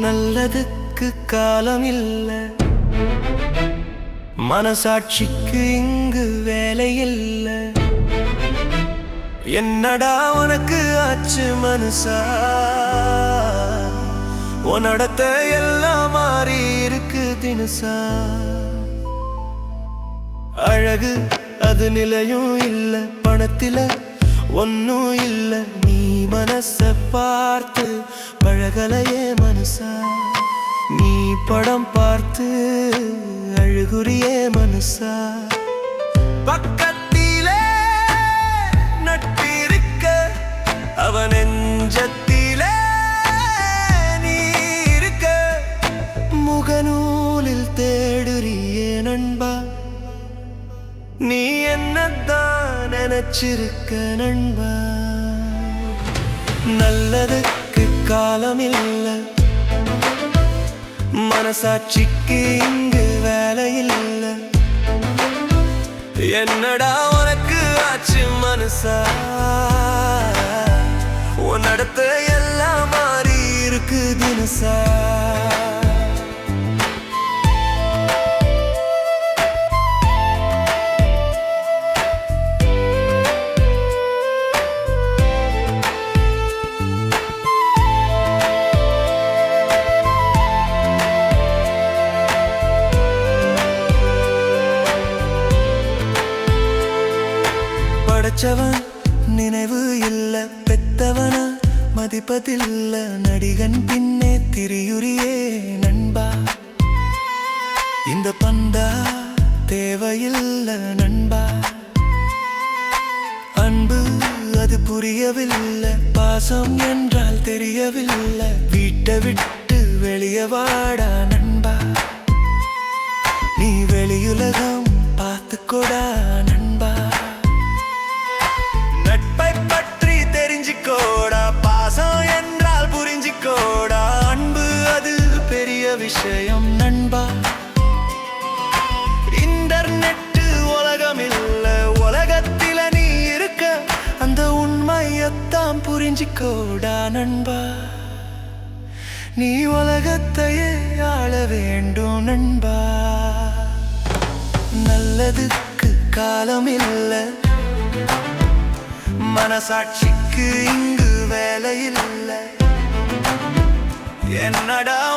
நல்லதுக்கு காலம் இல்லை மனசாட்சிக்கு இங்கு வேலை இல்லை என்னடா உனக்கு ஆச்சு மனுஷா உன்னடத்த எல்லாம் மாறி இருக்கு தினுசா? அழகு அது நிலையும் இல்ல பணத்தில ஒன்னும் இல்ல. நீ மனச பார்த்து பழகலையே மனுஷா நீ படம் பார்த்து அழுகுறியே மனுஷா பக்கத்து நெஞ்சத்திலே நீ இருக்க முகநூலில் தேடுறியே நண்பா. நீ என்னதான் நினைச்சிருக்க நண்பா. நல்லதுக்கு காலம் இல்ல மனசாட்சிக்கு இங்கு வேலை இல்ல என்னடா உனக்கு ஆச்சு மனசா? உன் நடத்த எல்லாம் மாறி இருக்கு தினசா படைச்சவன் நினைவு இல்ல பெத்தவனா? மதிப்பதில்ல நடிகன் பின்னே திரியுரியே நண்பா. இந்த பந்தா தேவையில்ல நண்பா. அன்பு அது புரியவில்லை பாசம் என்றால் தெரியவில்லை. வீட்டை விட்டு வெளியே வாடா விஷயம் நண்பா. இன்டர்நெட் உலகம் இல்ல உலகத்தில நீ இருக்க அந்த உண்மையத்தான் புரிஞ்சிக்கோடா நண்பா. நீ உலகத்தையே ஆள வேண்டும் நண்பா. நல்லதுக்கு காலம் இல்ல மனசாட்சிக்கு இங்கு வேலை இல்லை என்னடா